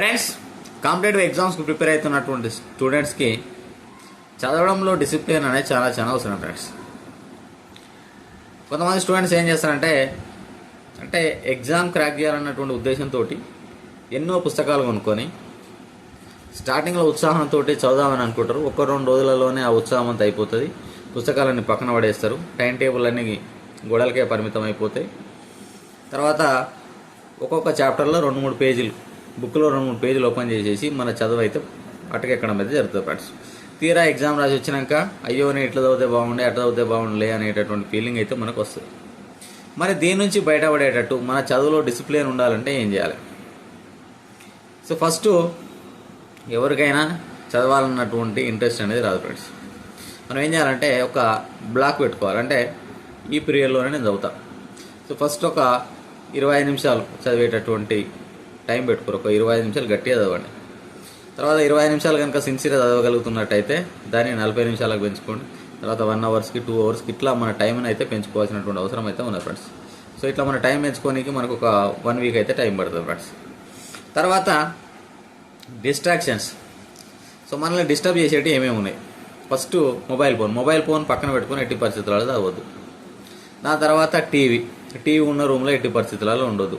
Friends competitive ఎగ్జామ్స్కి prepare అవుతున్నటువంటి స్టూడెంట్స్కి చదవడంలో డిసిప్లిన్ అనేది చాలా చాలా అవసరం ఫ్రెండ్స్ కొంతమంది స్టూడెంట్స్ ఏం చేస్తారంటే అంటే ఎగ్జామ్ క్రాక్ చేయాలన్నటువంటి ఉద్దేశంతో ఎన్నో పుస్తకాలు కొనుక్కొని స్టార్టింగ్లో ఉత్సాహంతో చదువుదామని అనుకుంటారు. ఒక రెండు రోజులలోనే ఆ ఉత్సాహం అంతా అయిపోతుంది. పుస్తకాలన్నీ పక్కన పడేస్తారు. టైం టేబుల్ అన్నీ గోడలకే పరిమితం అయిపోతాయి తర్వాత ఒక్కొక్క చాప్టర్లో రెండు మూడు పేజీలు బుక్లో రెండు మూడు పేజీలు ఓపెన్ చేసేసి మన చదువు అయితే అటకెక్కడం అయితే జరుగుతుంది ఫ్రెండ్స్ తీరా ఎగ్జామ్ రాసి వచ్చినాక అయ్యో నేను ఇట్లా చదివితే బాగుండే అట్లా చదివితే బాగుండలే అనేటటువంటి ఫీలింగ్ అయితే మనకు వస్తుంది. మరి దీని నుంచి బయటపడేటట్టు మన చదువులో డిసిప్లిన్ ఉండాలంటే ఏం చేయాలి? సో ఫస్ట్ ఎవరికైనా చదవాలన్నటువంటి ఇంట్రెస్ట్ అనేది రాదు ఫ్రెండ్స్ మనం ఏం చేయాలంటే ఒక బ్లాక్ పెట్టుకోవాలి. అంటే ఈ పీరియడ్లోనే నేను చదువుతా. సో ఫస్ట్ ఒక ఇరవై ఐదు నిమిషాలు చదివేటటువంటి టైం పెట్టుకోరు. ఒక ఇరవై ఐదు నిమిషాలు గట్టిగా చదవండి. తర్వాత ఇరవై ఐదు నిమిషాలు కనుక సిన్సియర్గా చదవగలుగుతున్నట్టయితే దాన్ని నలభై నిమిషాలకు పెంచుకోండి. తర్వాత వన్ అవర్స్కి టూ అవర్స్కి ఇట్లా మన టైంని అయితే పెంచుకోవాల్సినటువంటి అవసరం అయితే ఉంది ఫ్రెండ్స్ సో ఇట్లా మన టైం పెంచుకోనికి మనకు ఒక వన్ వీక్ అయితే టైం పడుతుంది ఫ్రెండ్స్ తర్వాత డిస్ట్రాక్షన్స్ సో మనల్ని డిస్టర్బ్ చేసేటివి ఏమేమి ఉన్నాయి? First mobile phone mobile phone పక్కన పెట్టుకుని ఎట్టి పరిస్థితులలో చదవద్దు. దాని తర్వాత టీవీ టీవీ ఉన్న రూమ్లో ఎట్టి పరిస్థితులలో ఉండొద్దు.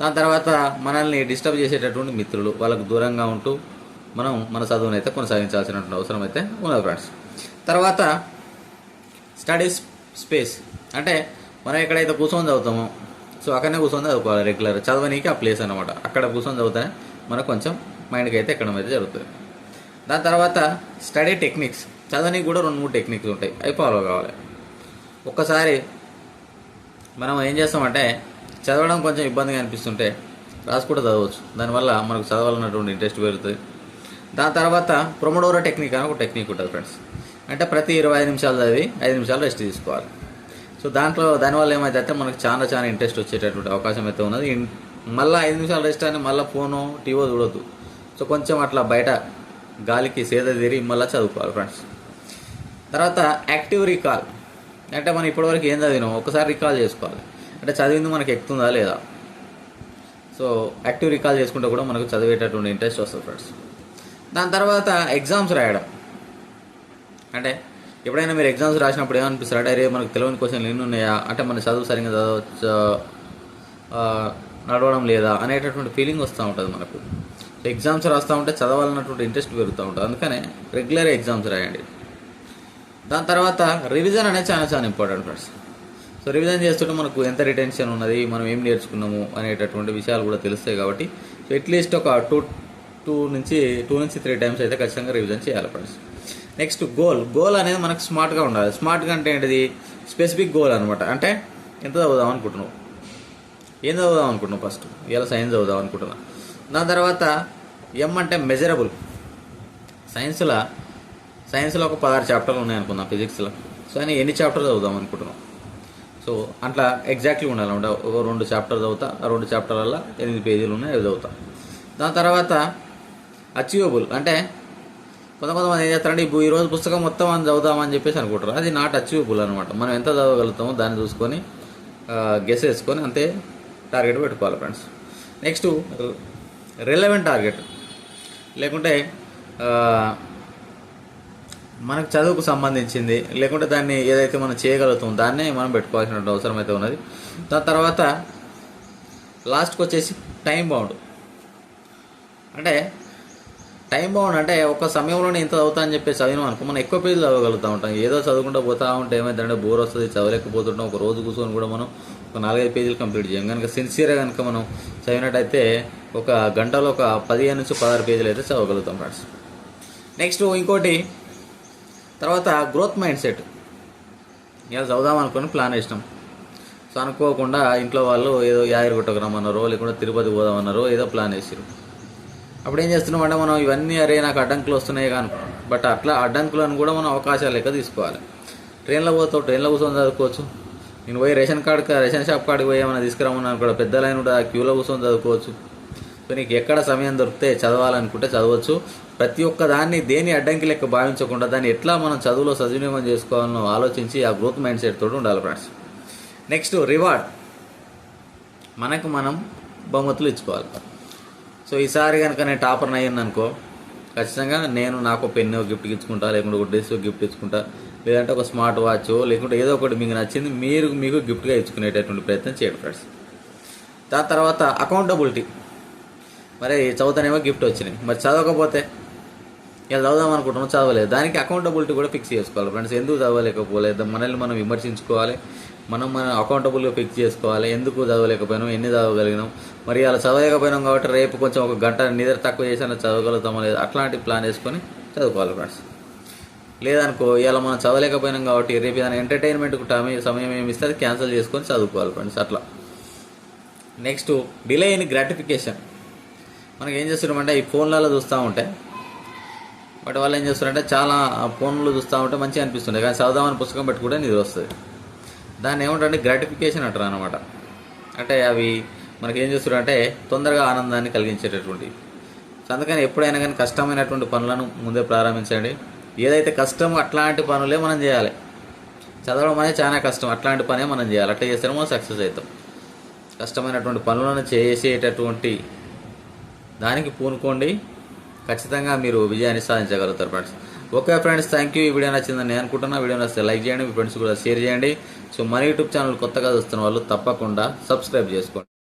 దాని తర్వాత మనల్ని డిస్టర్బ్ చేసేటటువంటి మిత్రులు వాళ్ళకు దూరంగా ఉంటూ మనం మన చదువుని అయితే కొనసాగించాల్సినటువంటి అవసరం అయితే ఉన్నది ఫ్రెండ్స్. తర్వాత స్టడీస్ స్పేస్. అంటే మనం ఎక్కడైతే కూర్చొని చదువుతామో సో అక్కడనే కూర్చొని చదువుకోవాలి రెగ్యులర్ చదవనీకి ఆ ప్లేస్ అనమాట అక్కడ కూర్చొని చదివితేనే మనకు కొంచెం మైండ్కి అయితే ఎక్కడం అయితే జరుగుతుంది. దాని తర్వాత స్టడీ టెక్నిక్స్. చదవనీకి కూడా రెండు మూడు టెక్నిక్స్ ఉంటాయి. అవి ఫాలో కావాలి. ఒక్కసారి మనం ఏం చేస్తామంటే చదవడం కొంచెం ఇబ్బందిగా అనిపిస్తుంటే రాసుకుంటూ చదవచ్చు. దానివల్ల మనకు చదవాలన్నటువంటి ఇంట్రెస్ట్ పెరుగుతుంది. దాని తర్వాత ప్రొమోడోరో టెక్నిక్ అని ఒక టెక్నిక్ ఉంటుంది ఫ్రెండ్స్ అంటే ప్రతి ఇరవై ఐదు నిమిషాలు చదివి ఐదు నిమిషాలు రెస్ట్ తీసుకోవాలి. సో దాంట్లో దానివల్ల ఏమైతే మనకు చాలా చాలా ఇంట్రెస్ట్ వచ్చేటటువంటి అవకాశం అయితే ఉన్నది. మళ్ళీ ఐదు నిమిషాలు రెస్ట్ అని మళ్ళీ ఫోను టీవో చూడొద్దు. సో కొంచెం అట్లా బయట గాలికి సేద తీరి మళ్ళీ చదువుకోవాలి ఫ్రెండ్స్ తర్వాత యాక్టివ్ రీకాల్ అంటే మనం ఇప్పటివరకు ఏం చదివినాం ఒకసారి రికాల్ చేసుకోవాలి. అంటే చదివింది మనకి ఎక్కుతుందా లేదా? సో యాక్టివ్ రికాల్ చేసుకుంటే కూడా మనకు చదివేటటువంటి ఇంట్రెస్ట్ వస్తుంది ఫ్రెండ్స్ దాని తర్వాత ఎగ్జామ్స్ రాయడం. అంటే ఎప్పుడైనా మీరు ఎగ్జామ్స్ రాసినప్పుడు ఏమనిపిస్తారు అంటే అరే మనకు తెలియని క్వశ్చన్లు ఎన్ని ఉన్నాయా? అంటే మన చదువు సరిగ్గా చదవచ్చు? నడవడం లేదా? అనేటటువంటి ఫీలింగ్ వస్తూ ఉంటుంది మనకు. ఎగ్జామ్స్ రాస్తూ ఉంటే చదవాలన్నటువంటి ఇంట్రెస్ట్ పెరుగుతూ ఉంటుంది. అందుకనే రెగ్యులర్ ఎగ్జామ్స్ రాయండి. దాని తర్వాత రివిజన్ అనేది చాలా చాలా ఇంపార్టెంట్ ఫ్రెండ్స్ సో రివిజన్ చేస్తుంటే మనకు ఎంత రిటెన్షన్ ఉన్నది మనం ఏం నేర్చుకున్నాము అనేటటువంటి విషయాలు కూడా తెలుస్తాయి కాబట్టి సో అట్లీస్ట్ ఒక టూ టూ నుంచి టూ నుంచి త్రీ టైమ్స్ అయితే ఖచ్చితంగా రివిజన్ చేయాలి ఫ్రెండ్స్ నెక్స్ట్ గోల్ గోల్ అనేది మనకు స్మార్ట్గా ఉండాలి. స్మార్ట్గా అంటే ఏంటిది? స్పెసిఫిక్ గోల్ అనమాట అంటే ఎంత చదువుదాం అనుకుంటున్నావు? ఏం చదువుదాం అనుకుంటున్నావు ఫస్ట్ ఇలా సైన్స్ చదువుదాం అనుకుంటున్నా. దాని తర్వాత ఎం అంటే మెజరబుల్ సైన్స్లో సైన్స్లో ఒక పదహారు చాప్టర్లు ఉన్నాయి అనుకుందాం ఫిజిక్స్లో సో అని ఎన్ని చాప్టర్లు చదువుదాం అనుకుంటున్నాం సో అట్లా ఎగ్జాక్ట్లీ ఉండాలన్నమాట ఒక రెండు చాప్టర్ చదువుతా ఆ రెండు చాప్టర్లలో ఎనిమిది పేజీలు ఉన్నాయి అవి చదువుతా. దాని తర్వాత అచీవబుల్ అంటే కొంత కొంతమంది ఏం చేస్తారంటే ఇప్పుడు ఈ రోజు పుస్తకం మొత్తం అని చదువుదామని చెప్పేసి అనుకుంటారు. అది నాట్ అచీవబుల్ అనమాట మనం ఎంత చదవగలుగుతామో దాన్ని చూసుకొని గెస్ వేసుకొని అంతే టార్గెట్ పెట్టుకోవాలి ఫ్రెండ్స్ నెక్స్ట్ రిలవెంట్ టార్గెట్ లేకుంటే మనకు చదువుకు సంబంధించింది లేకుంటే దాన్ని ఏదైతే మనం చేయగలుగుతాం దాన్నే మనం పెట్టుకోవాల్సిన అవసరం అయితే ఉన్నది. దాని తర్వాత లాస్ట్కి వచ్చేసి టైం బౌండ్ అంటే టైం బౌండ్ అంటే ఒక సమయంలోనే ఇంత చదువుతా అని చెప్పి చదివినాం అనుకో మనం ఎక్కువ పేజీలు చదవగలుగుతూ ఉంటాం. ఏదో చదువుకుంటూ పోతా ఉంటే ఏమైందంటే బోర్ వస్తుంది చదవలేకపోతుంటాం. ఒక రోజు కూర్చొని కూడా మనం ఒక నాలుగైదు పేజీలు కంప్లీట్ చేయం. కనుక సిన్సియర్గా కనుక మనం చదివినట్టయితే ఒక గంటలో ఒక పదిహేను నుంచి పదహారు పేజీలు అయితే చదవగలుగుతాం ఫ్రెండ్స్ నెక్స్ట్ ఇంకోటి తర్వాత గ్రోత్ మైండ్ సెట్ ఇలా చదువుదాం అనుకుని ప్లాన్ వేసినాం. సో అనుకోకుండా ఇంట్లో వాళ్ళు ఏదో యాయరుగుట్టకు రమ్మన్నారో లేకుంటే తిరుపతి పోదామన్నారో ఏదో ప్లాన్ వేసారు అప్పుడు ఏం చేస్తున్నాం అంటే మనం ఇవన్నీ అరే నాకు అడ్డంకులు వస్తున్నాయి కానీ బట్ అట్లా అడ్డంకులను కూడా మనం అవకాశాలు లెక్క తీసుకోవాలి. ట్రైన్లో పోతావు ట్రైన్లో కూర్చొని చదువుకోవచ్చు. నేను పోయి రేషన్ కార్డ్ రేషన్ షాప్ కాడికి పోయి ఏమైనా తీసుకురామన్నాను కూడా పెద్ద లైన్ కూడా క్యూలో కూర్చొని చదువుకోవచ్చు. సో నీకు ఎక్కడ సమయం దొరికితే చదవాలనుకుంటే చదవచ్చు. ప్రతి ఒక్క దాన్ని దేని అడ్డంకి లెక్క భావించకుండా దాన్ని ఎట్లా మనం చదువులో సద్వినియోగం చేసుకోవాలనో ఆలోచించి ఆ గ్రోత్ మైండ్ సెట్ తోటి ఉండాలి ఫ్రెండ్స్ నెక్స్ట్ రివార్డ్ మనకు మనం బహుమతులు ఇచ్చుకోవాలి. సో ఈసారి కనుక నేను టాపర్ అయ్యాను అనుకో ఖచ్చితంగా నేను నాకు పెన్ను గిఫ్ట్ ఇచ్చుకుంటా లేకుంటే ఒక డ్రెస్ గిఫ్ట్ ఇచ్చుకుంటా లేదంటే ఒక స్మార్ట్ వాచ్ లేకుంటే ఏదో ఒకటి మీకు నచ్చింది మీరు మీకు గిఫ్ట్గా ఇచ్చుకునేటటువంటి ప్రయత్నం చేయండి ఫ్రెండ్స్ దాని తర్వాత అకౌంటబిలిటీ మరి చదువుతానేమో గిఫ్ట్ వచ్చినాయి. మరి చదవకపోతే? ఇలా చదువుదాం అనుకుంటున్నాం చదవలేదు. దానికి అకౌంటబిలిటీ కూడా ఫిక్స్ చేసుకోవాలి. ఫ్రెండ్స్ ఎందుకు చదవలేకపోలేదు? మనల్ని మనం విమర్శించుకోవాలి. మనం మన అకౌంటబుల్గా ఫిక్స్ చేసుకోవాలి. ఎందుకు చదవలేకపోయినాం? ఎన్ని చదవగలిగినాం? మరి అలా చదవలేకపోయినాం కాబట్టి రేపు కొంచెం ఒక గంట నిద్ర తక్కువ చేసినా చదవగలుగుతామో లేదు అట్లాంటి ప్లాన్ వేసుకొని చదువుకోవాలి ఫ్రెండ్స్ లేదనుకో ఇలా మనం చదవలేకపోయినాం కాబట్టి రేపు ఏదైనా ఎంటర్టైన్మెంట్కి టైం సమయం ఏమి ఇస్తే అది క్యాన్సిల్ చేసుకొని చదువుకోవాలి ఫ్రెండ్స్ అట్లా. నెక్స్ట్ డిలే ఇన్ గ్రాటిఫికేషన్ మనకి ఏం చేస్తున్నామంటే ఈ ఫోన్లలో చూస్తూ ఉంటే బట్ వాళ్ళు ఏం చేస్తారంటే చాలా ఫోన్లు చూస్తూ ఉంటే మంచిగా అనిపిస్తుంది కానీ చదుదామని పుస్తకం పెట్టుకుంటే నిద్ర వస్తుంది. దాన్ని ఏమంటే గ్రాటిఫికేషన్ అంటారు అనమాట అంటే అవి మనకి ఏం చేస్తారంటే తొందరగా ఆనందాన్ని కలిగించేటటువంటి. అందుకని ఎప్పుడైనా కానీ కష్టమైనటువంటి పనులను ముందే ప్రారంభించండి. ఏదైతే కష్టం అట్లాంటి పనులే మనం చేయాలి. చదవడం అనేది చాలా కష్టం. అట్లాంటి పనే మనం చేయాలి. అట్లా చేస్తేనే మనం సక్సెస్ అవుతాం. కష్టమైనటువంటి పనులను చేసేటటువంటి దానికి పూనుకోండి. ఖచ్చితంగా మీరు విజయాన్ని సాధించగలుగుతారు friends okay friends thank you ఈ వీడియో నచ్చిందని నేను అనుకుంటున్నా. వీడియో నచ్చితే లైక్ చేయండి మీ ఫ్రెండ్స్ కూడా షేర్ చేయండి. సో మన యూట్యూబ్ ఛానల్ కొత్తగా చూస్తున్న వాళ్ళు తప్పకుండా సబ్స్క్రైబ్ చేసుకోండి.